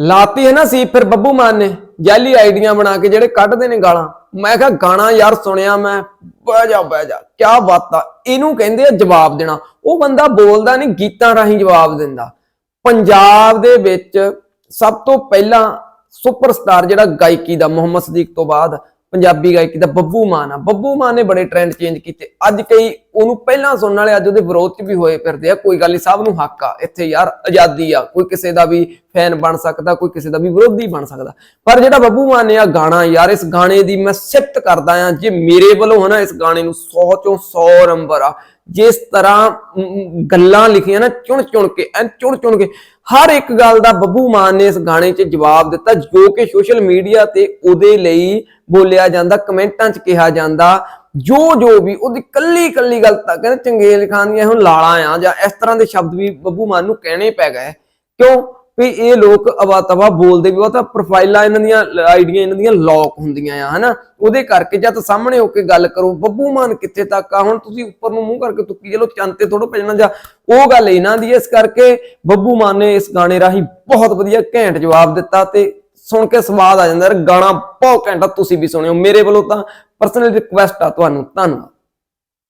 ਲਾਤੀ ਹੈ ਨਾ ਸੀ, ਫਿਰ ਬੱਬੂ ਮਾਨ ਨੇ ਜੈਲੀ ਆਈਡੀਆਂ ਬਣਾ ਕੇ ਜਿਹੜੇ ਕੱਢਦੇ ਨੇ ਗਾਲਾਂ। ਮੈਂ ਕਿਹਾ, ਗਾਣਾ ਯਾਰ ਸੁਣਿਆ ਮੈਂ, ਬਹਿ ਜਾ ਬਹਿ ਜਾ ਕੀ ਬਾਤ ਆ। ਇਹਨੂੰ ਕਹਿੰਦੇ ਆ ਜਵਾਬ ਦੇਣਾ। ਉਹ ਬੰਦਾ ਬੋਲਦਾ ਨਹੀਂ, ਗੀਤਾਂ ਰਾਹੀਂ ਜਵਾਬ ਦਿੰਦਾ। ਪੰਜਾਬ ਦੇ ਵਿੱਚ ਸਭ ਤੋਂ ਪਹਿਲਾਂ ਸੁਪਰਸਟਾਰ ਜਿਹੜਾ ਗਾਇਕੀ ਦਾ, ਮੁਹੰਮਦ ਸਦੀਕ ਤੋਂ ਬਾਅਦ ਪੰਜਾਬੀ ਗਾਇਕੀ ਦਾ ਬੱਬੂ ਮਾਨ ਆ। ਬੱਬੂ ਮਾਨ ਨੇ ਬੜੇ ਟ੍ਰੈਂਡ ਚੇਂਜ ਕੀਤੇ। ਅੱਜ ਕਈ ਉਹਨੂੰ ਪਹਿਲਾਂ ਸੁਣਨ ਵਾਲੇ ਅੱਜ ਉਹਦੇ ਵਿਰੋਧ 'ਚ ਵੀ ਹੋਏ ਫਿਰਦੇ ਆ। ਕੋਈ ਗੱਲ ਨਹੀਂ ਸਭ ਨੂੰ ਹੱਕ ਆ। ਇੱਥੇ ਯਾਰ ਆਜ਼ਾਦੀ ਆ। ਕੋਈ ਕਿਸੇ ਦਾ ਵੀ ਫੈਨ ਬਣ ਸਕਦਾ, ਕੋਈ ਕਿਸੇ ਦਾ ਵੀ ਵਿਰੋਧੀ ਬਣ ਸਕਦਾ। ਪਰ ਜਿਹੜਾ ਬੱਬੂ ਮਾਨ ਨੇ ਆ ਗਾਣਾ, ਯਾਰ ਇਸ ਗਾਣੇ ਦੀ ਮੈਂ ਸਿਫਤ ਕਰਦਾ ਆ। ਜੇ ਮੇਰੇ ਵੱਲੋਂ ਹਨਾ ਇਸ ਗਾਣੇ ਨੂੰ 100 ਚੋਂ 100 ਨੰਬਰ ਆ। ਜਿਸ ਤਰ੍ਹਾਂ ਗੱਲਾਂ ਲਿਖੀਆਂ ਨਾ ਚੁਣ ਚੁਣ ਕੇ ਐਨ ਚੁਣ ਚੁਣ ਕੇ ਹਰ ਇੱਕ ਗੱਲ ਦਾ ਬੱਬੂ ਮਾਨ ਨੇ ਇਸ ਗਾਣੇ 'ਚ ਜਵਾਬ ਦਿੱਤਾ, ਜੋ ਕਿ ਸੋਸ਼ਲ ਮੀਡੀਆ ਤੇ ਉਹਦੇ ਲਈ ਬੋਲਿਆ ਜਾਂਦਾ, ਕਮੈਂਟਾਂ 'ਚ ਕਿਹਾ ਜਾਂਦਾ ਜੋ ਜੋ ਵੀ ਉਹਦੀ ਕੱਲੀ ਕੱਲੀ ਗੱਲ ਤਾਂ ਕਹਿੰਦੇ ਚੰਗੇਲ ਖਾਨ ਦੀਆਂ ਹੁਣ ਲਾਲਾਂ ਆ, ਜਾਂ ਇਸ ਤਰ੍ਹਾਂ ਦੇ ਸ਼ਬਦ ਵੀ ਬੱਬੂ ਮਾਨ ਨੂੰ ਕਹਿਣੇ ਪੈ ਗਏ। ਕਿਉਂ? ਵੀ ਇਹ ਲੋਕ ਅਵਾ ਤਵਾ ਬੋਲਦੇ ਵੀ ਉਹ ਤਾਂ ਪ੍ਰੋਫਾਈਲਾਂ ਇਹਨਾਂ ਦੀਆਂ ਆਈਡੀਆਂ ਇਹਨਾਂ ਦੀਆਂ ਲੌਕ ਹੁੰਦੀਆਂ ਆ, ਹਨਾ? ਉਹਦੇ ਕਰਕੇ ਜਦ ਸਾਹਮਣੇ ਹੋ ਕੇ ਗੱਲ ਕਰੋ, ਬੱਬੂ ਮਾਨ ਕਿੱਥੇ ਤੱਕ ਆ? ਹੁਣ ਤੁਸੀਂ ਉੱਪਰ ਨੂੰ ਮੂੰਹ ਕਰਕੇ ਤੁੱਕੀ ਚਲੋ, ਚੰਨ ਤੇ ਥੋੜੋ ਪੈਣਾ ਜਾਂ ਉਹ ਗੱਲ ਇਹਨਾਂ ਦੀ ਹੈ। ਇਸ ਕਰਕੇ ਬੱਬੂ ਮਾਨ ਨੇ ਇਸ ਗਾਣੇ ਰਾਹੀਂ ਬਹੁਤ ਵਧੀਆ ਘੈਂਟ ਜਵਾਬ ਦਿੱਤਾ ਤੇ ਸੁਣ ਕੇ ਸਵਾਦ ਆ ਜਾਂਦਾ ਯਾਰ, ਗਾਣਾ ਬਹੁਤ ਘੈਂਟ ਆ, ਤੁਸੀਂ ਵੀ ਸੁਣਿਓ। ਮੇਰੇ ਵੱਲੋਂ ਤਾਂ ਪਰਸਨਲ ਰਿਕੁਐਸਟ ਆ ਤੁਹਾਨੂੰ, ਧੰਨਵਾਦ।